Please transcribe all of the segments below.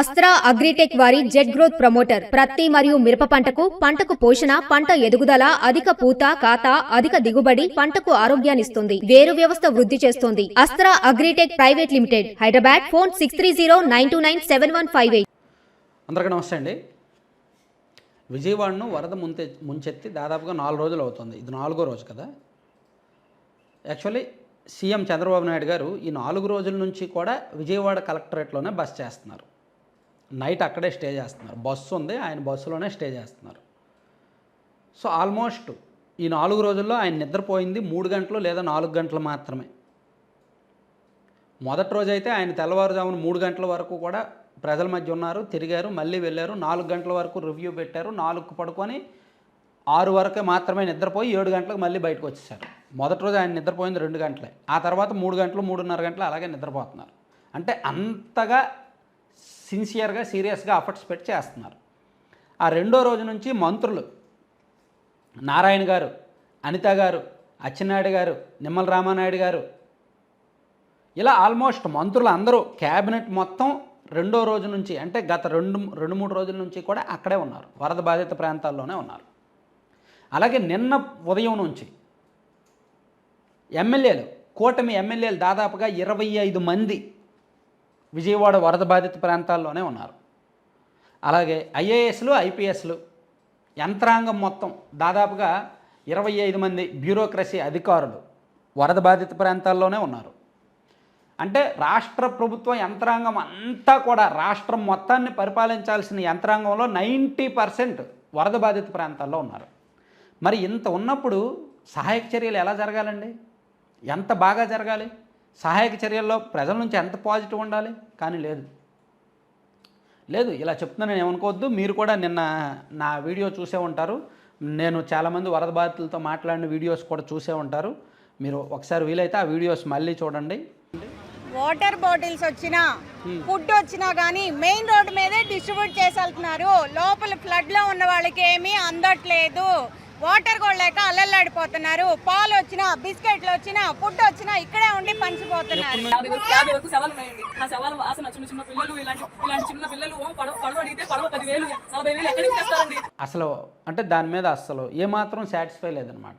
అస్త్రా అగ్రిటెక్ వారి jet growth promoter ప్రత్తి మరియు మిరప పంటకు పంటకు పోషణ పంట ఎదుగుదల అధిక పూత కాత అధిక దిగుబడి పంటకు ఆరోగ్యాన్నిస్తుంది వేరు వ్యవస్థ వృద్ధి చేస్తుంది. Astra Agritech private limited Hyderabad phone six three zero nine two nine seven one five eight. అందరికీ నమస్తే అండి. విజయవాడను వరద ముంచె ముంచెత్తి దాదాపుగా నాలుగు రోజులు అవుతుంది. ఇది నాలుగో రోజు కదా? యాక్చువల్లీ సీఎం చంద్రబాబు నాయుడు గారు ఈ నాలుగు రోజుల నుంచి కూడా విజయవాడ కలెక్టరేట్లోనే బస్ చేస్తున్నారు. నైట్ అక్కడే స్టే చేస్తున్నారు. బస్సు ఉంది ఆయన బస్సులోనే స్టే చేస్తున్నారు. సో ఆల్మోస్ట్ ఈ నాలుగు రోజుల్లో ఆయన నిద్రపోయింది మూడు గంటలు లేదా నాలుగు గంటలు మాత్రమే. మొదటి రోజు అయితే ఆయన తెల్లవారుజామున మూడు గంటల వరకు కూడా ప్రజల మధ్య ఉన్నారు తిరిగారు మళ్ళీ వెళ్ళారు. నాలుగు గంటల వరకు రివ్యూ పెట్టారు. నాలుగు పడుకొని ఆరు వరకే మాత్రమే నిద్రపోయి ఏడు గంటలకు మళ్ళీ బయటకు వచ్చేసారు. మొదటి రోజు ఆయన నిద్రపోయింది రెండు గంటలే. ఆ తర్వాత మూడు గంటలు మూడున్నర గంటలు అలాగే నిద్రపోతున్నారు. అంటే అంతగా సిన్సియర్గా సీరియస్గా అఫర్ట్స్ పెట్టి చేస్తున్నారు. ఆ రెండో రోజు నుంచి మంత్రులు నారాయణ గారు అనిత గారు అచ్చెన్నాయుడు గారు నిమ్మల రామానాయుడు గారు ఇలా ఆల్మోస్ట్ మంత్రులు అందరూ క్యాబినెట్ మొత్తం రెండో రోజు నుంచి అంటే గత రెండు రెండు మూడు రోజుల నుంచి కూడా అక్కడే ఉన్నారు. వరద బాధిత ప్రాంతాల్లోనే ఉన్నారు. అలాగే నిన్న ఉదయం నుంచి ఎమ్మెల్యేలు కూటమి ఎమ్మెల్యేలు దాదాపుగా ఇరవై ఐదు మంది విజయవాడ వరద బాధిత ప్రాంతాల్లోనే ఉన్నారు. అలాగే ఐఏఎస్లు ఐపీఎస్లు యంత్రాంగం మొత్తం దాదాపుగా ఇరవై ఐదు మంది బ్యూరోక్రసీ అధికారులు వరద బాధిత ప్రాంతాల్లోనే ఉన్నారు. అంటే రాష్ట్ర ప్రభుత్వ యంత్రాంగం అంతా కూడా రాష్ట్రం మొత్తాన్ని పరిపాలించాల్సిన యంత్రాంగంలో నైంటీ పర్సెంట్ వరద బాధిత ప్రాంతాల్లో ఉన్నారు. మరి ఇంత ఉన్నప్పుడు సహాయక చర్యలు ఎలా జరగాలండి? ఎంత బాగా జరగాలి? సహాయక చర్యల్లో ప్రజల నుంచి ఎంత పాజిటివ్ ఉండాలి? కానీ లేదు. లేదు ఇలా చెప్తున్నా నేను ఏమనుకోవద్దు. మీరు కూడా నిన్న నా వీడియో చూసే ఉంటారు. నేను చాలామంది వరద బాధితులతో మాట్లాడిన వీడియోస్ కూడా చూసే ఉంటారు. మీరు ఒకసారి వీలైతే ఆ వీడియోస్ మళ్ళీ చూడండి. వాటర్ బాటిల్స్ వచ్చినా ఫుడ్ వచ్చినా కానీ మెయిన్ రోడ్ మీదే డిస్ట్రిబ్యూట్ చేసి వెళ్తున్నారు. లోపల ఫ్లడ్లో ఉన్న వాళ్ళకి ఏమీ అందట్లేదు. వాటర్ కూడా లేక అల్లల్లాడిపోతున్నారు. పాలు వచ్చినా బిస్కెట్లు వచ్చినా ఫుడ్ వచ్చినా ఇక్కడే ఉండి పంచిపోతున్నారు. యాభై వరకు యాభై వరకు సవాలు ఉన్నాయండి. ఆ సవాలు వాసన చిన్న చిన్న పిల్లలు ఇలాంటి ఇలాంటి చిన్న పిల్లలు ఓ పడవ పడవ అడిగితే పడవ పదివేలు నలభై వేలు ఎక్కడి నుంచి తెస్తారండి? అసలు అంటే దాని మీద అసలు ఏమాత్రం సాటిస్ఫై లేదనమాట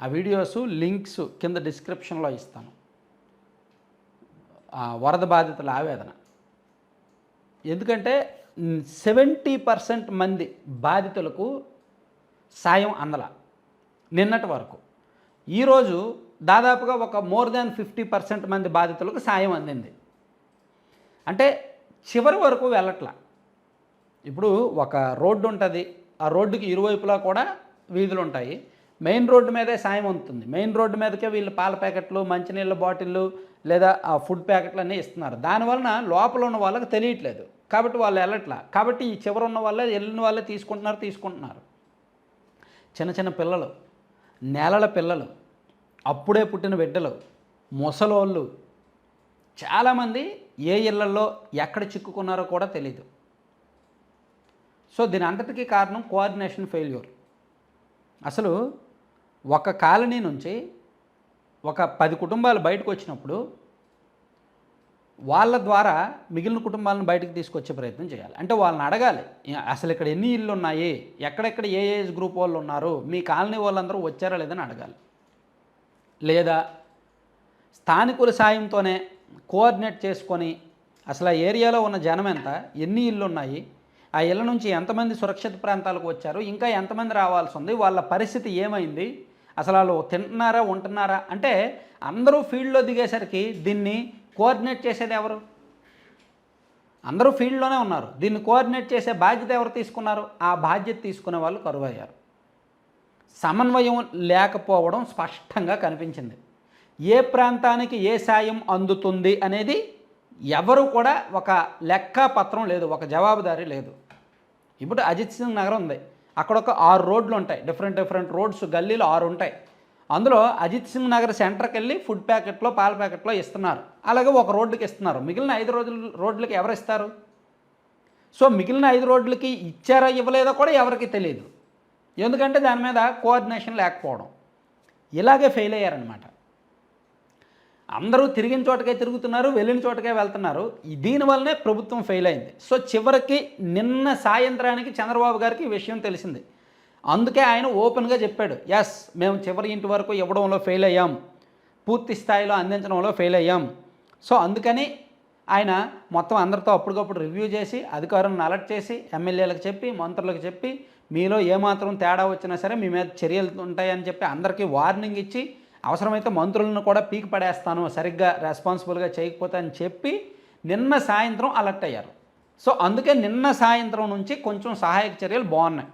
ఆ వీడియోస్ లింక్స్ కింద డిస్క్రిప్షన్లో ఇస్తాను. ఆ వరద బాధితుల ఆవేదన. ఎందుకంటే సెవెంటీ పర్సెంట్ మంది బాధితులకు సాయం అందల. నిన్నటి వరకు. ఈరోజు దాదాపుగా ఒక మోర్ దాన్ ఫిఫ్టీ పర్సెంట్ మంది బాధితులకు సాయం అందింది. అంటే చివరి వరకు వెళ్ళట్లా. ఇప్పుడు ఒక రోడ్డు ఉంటుంది. ఆ రోడ్డుకి ఇరువైపులా కూడా వీధులు ఉంటాయి. మెయిన్ రోడ్డు మీదే సాయం ఉంటుంది మెయిన్ రోడ్డు మీదకే వీళ్ళు పాల ప్యాకెట్లు మంచినీళ్ళ బాటిళ్ళు లేదా ఆ ఫుడ్ ప్యాకెట్లు అన్నీ ఇస్తున్నారు దానివలన లోపల ఉన్న వాళ్ళకి తెలియట్లేదు. కాబట్టి వాళ్ళు వెళ్ళట్లా. కాబట్టి ఈ చివర ఉన్న వాళ్ళే వెళ్ళిన వాళ్ళే తీసుకుంటున్నారు తీసుకుంటున్నారు. చిన్న చిన్న పిల్లలు నేలల పిల్లలు అప్పుడే పుట్టిన బిడ్డలు ముసలోళ్ళు చాలామంది ఏ ఇళ్ళలో ఎక్కడ చిక్కుకున్నారో కూడా తెలియదు సో దీని అంతటికీ కారణం కోఆర్డినేషన్ ఫెయిల్యూర్ అసలు ఒక కాలనీ నుంచి ఒక పది కుటుంబాలు బయటకు వచ్చినప్పుడు వాళ్ళ ద్వారా మిగిలిన కుటుంబాలను బయటకు తీసుకొచ్చే ప్రయత్నం చేయాలి. అంటే వాళ్ళని అడగాలి అసలు ఇక్కడ ఎన్ని ఇళ్ళు ఉన్నాయి? ఎక్కడెక్కడ ఏ ఏజ్ గ్రూప్ వాళ్ళు ఉన్నారు? మీ కాలనీ వాళ్ళందరూ వచ్చారా లేదని అడగాలి. లేదా స్థానికుల సాయంతోనే కోఆర్డినేట్ చేసుకొని అసలు ఆ ఏరియాలో ఉన్న జనం ఎంత? ఎన్ని ఇళ్ళు ఉన్నాయి? ఆ ఇళ్ళ నుంచి ఎంతమంది సురక్షిత ప్రాంతాలకు వచ్చారు? ఇంకా ఎంతమంది రావాల్సి ఉంది? వాళ్ళ పరిస్థితి ఏమైంది? అసలు వాళ్ళు తింటున్నారా ఉంటున్నారా? అంటే అందరూ ఫీల్డ్లో దిగేసరికి దీన్ని కోఆర్డినేట్ చేసేది ఎవరు? అందరూ ఫీల్డ్లోనే ఉన్నారు. దీన్ని కోఆర్డినేట్ చేసే బాధ్యత ఎవరు తీసుకున్నారు? ఆ బాధ్యత తీసుకునే వాళ్ళు కరువయ్యారు. సమన్వయం లేకపోవడం స్పష్టంగా కనిపించింది. ఏ ప్రాంతానికి ఏ సాయం అందుతుంది అనేది ఎవరు కూడా ఒక లెక్క పత్రం లేదు ఒక జవాబుదారీ లేదు. ఇప్పుడు అజిత్ సింగ్ నగర్ ఉంది. అక్కడ ఒక ఆరు రోడ్లు ఉంటాయి డిఫరెంట్ డిఫరెంట్ రోడ్స్ గల్లీలు ఆరు ఉంటాయి అందులో అజిత్ సింగ్ నగర్ సెంటర్కి వెళ్ళి ఫుడ్ ప్యాకెట్లో పాల ప్యాకెట్లో ఇస్తున్నారు. అలాగే ఒక రోడ్డుకి ఇస్తున్నారు. మిగిలిన ఐదు రోజులు రోడ్లకి ఎవరు ఇస్తారు? సో మిగిలిన ఐదు రోడ్లకి ఇచ్చారా ఇవ్వలేదో కూడా ఎవరికి తెలియదు ఎందుకంటే దాని మీద కోఆర్డినేషన్ లేకపోవడం. ఇలాగే ఫెయిల్ అయ్యారనమాట అందరూ తిరిగిన చోటకే తిరుగుతున్నారు వెళ్ళిన చోటకే వెళ్తున్నారు. దీనివల్లనే ప్రభుత్వం ఫెయిల్ అయింది. సో చివరికి నిన్న సాయంత్రానికి చంద్రబాబు గారికి ఈ విషయం తెలిసింది. అందుకే ఆయన ఓపెన్గా చెప్పాడు ఎస్ మేము చివరి ఇంటి వరకు ఇవ్వడంలో ఫెయిల్ అయ్యాం. పూర్తి స్థాయిలో అందించడంలో ఫెయిల్ అయ్యాం. సో అందుకని ఆయన మొత్తం అందరితో అప్పటికప్పుడు రివ్యూ చేసి అధికారులను అలర్ట్ చేసి ఎమ్మెల్యేలకు చెప్పి మంత్రులకు చెప్పి మీలో ఏమాత్రం తేడా వచ్చినా సరే మీ మీద చర్యలు ఉంటాయని చెప్పి అందరికీ వార్నింగ్ ఇచ్చి అవసరమైతే మంత్రులను కూడా పీకి పడేస్తాను సరిగ్గా రెస్పాన్సిబుల్గా చేయకపోతే అని చెప్పి నిన్న సాయంత్రం అలర్ట్ అయ్యారు. సో అందుకే నిన్న సాయంత్రం నుంచి కొంచెం సహాయక చర్యలు బాగున్నాయి.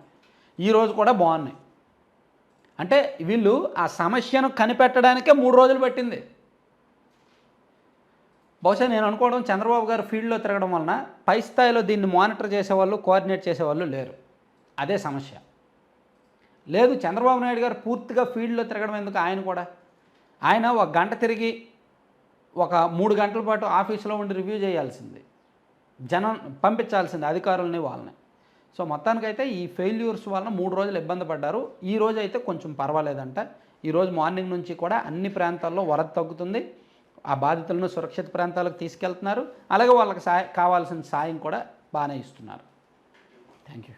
ఈరోజు కూడా బాగున్నాయి. అంటే వీళ్ళు ఆ సమస్యను కనిపెట్టడానికే మూడు రోజులు పట్టింది. బహుశా నేను అనుకోవడం చంద్రబాబు గారు ఫీల్డ్లో తిరగడం వలన పై స్థాయిలో దీన్ని మానిటర్ చేసేవాళ్ళు కోఆర్డినేట్ చేసేవాళ్ళు లేరు. అదే సమస్య. లేదు చంద్రబాబు నాయుడు గారు పూర్తిగా ఫీల్డ్లో తిరగడం ఎందుకు ఆయన కూడా? ఆయన ఒక గంట తిరిగి ఒక మూడు గంటల పాటు ఆఫీసులో ఉండి రివ్యూ చేయాల్సింది. జనం పంపించాల్సింది అధికారులని వాళ్ళని. సో మొత్తానికైతే ఈ ఫెయిల్యూర్స్ వలన మూడు రోజులు ఇబ్బంది పడ్డారు. ఈ రోజు అయితే కొంచెం పర్వాలేదంట. ఈరోజు మార్నింగ్ నుంచి కూడా అన్ని ప్రాంతాల్లో వరద తగ్గుతుంది. ఆ బాధితులను సురక్షిత ప్రాంతాలకు తీసుకెళ్తున్నారు. అలాగే వాళ్ళకి సాయ కావాల్సిన సాయం కూడా బాగానే ఇస్తున్నారు. Thank you